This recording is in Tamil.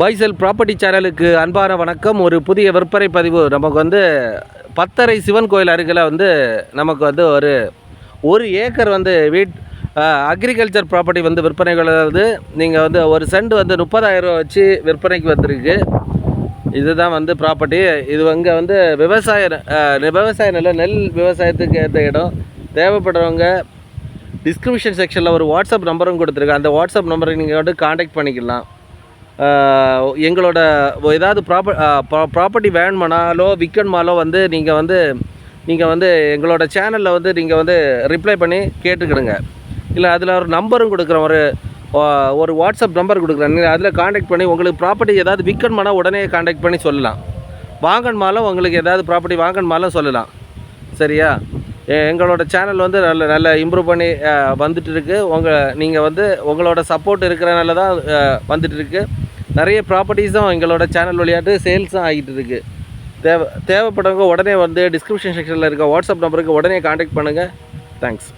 பைசல் ப்ராப்பர்ட்டி சேனலுக்கு அன்பான வணக்கம். ஒரு புதிய விற்பனை பதிவு. நமக்கு வந்து பத்தரை சிவன் கோயில் அருகில் வந்து நமக்கு வந்து ஒரு ஒரு ஏக்கர் வந்து வீட் அக்ரிகல்ச்சர் ப்ராப்பர்ட்டி வந்து விற்பனைக்கு வந்து நீங்கள் வந்து ஒரு சென்ட் வந்து முப்பதாயிரரூபா வச்சு விற்பனைக்கு வந்திருக்கு. இதுதான் வந்து ப்ராப்பர்ட்டி இது அங்கே வந்து விவசாய விவசாய நில நெல் விவசாயத்துக்கு ஏற்ற இடம். தேவைப்படுறவங்க டிஸ்கிரிப்ஷன் செக்ஷனில் ஒரு வாட்ஸ்அப் நம்பரும் கொடுத்துருக்கேன் அந்த வாட்ஸ்அப் நம்பரை நீங்கள் வந்து காண்டாக்ட் பண்ணிக்கலாம். எங்களோட ஏதாவது ப்ராப்ப ப்ராப்பர்ட்டி வேணுமானாலோ விற்கணுமாலோ வந்து நீங்கள் வந்து நீங்கள் வந்து எங்களோட சேனலில் வந்து நீங்கள் வந்து ரிப்ளை பண்ணி கேட்டுக்கிடுங்க. இல்லை அதில் ஒரு நம்பரும் கொடுக்குறேன் ஒரு ஒரு வாட்ஸ்அப் நம்பர் கொடுக்குறேன். நீங்கள் அதில் காண்டாக்ட் பண்ணி உங்களுக்கு ப்ராப்பர்ட்டி ஏதாவது விற்கணுமானா உடனே காண்டாக்ட் பண்ணி சொல்லலாம். வாங்கணுமாலும் உங்களுக்கு ஏதாவது ப்ராப்பர்ட்டி வாங்கணுமாலும் சொல்லலாம். சரியா? எங்களோட சேனல் வந்து நல்ல நல்ல இம்ப்ரூவ் பண்ணி வந்துட்டு இருக்குது உங்கள் நீங்கள் வந்து உங்களோட சப்போர்ட் இருக்கிறனால தான் அஹ், வந்துட்டு நிறைய ப்ராப்பர்ட்டிஸும் எங்களோட சேனல் விளையாட்டு சேல்ஸும் ஆகிட்டு இருக்கு தேவை தேவைப்படுறவங்க உடனே வந்து டிஸ்கிரிப்ஷன் செக்ஷனில் இருக்க வாட்ஸ்அப் நம்பருக்கு உடனே காண்டாக்ட் பண்ணுங்கள் தேங்க்ஸ்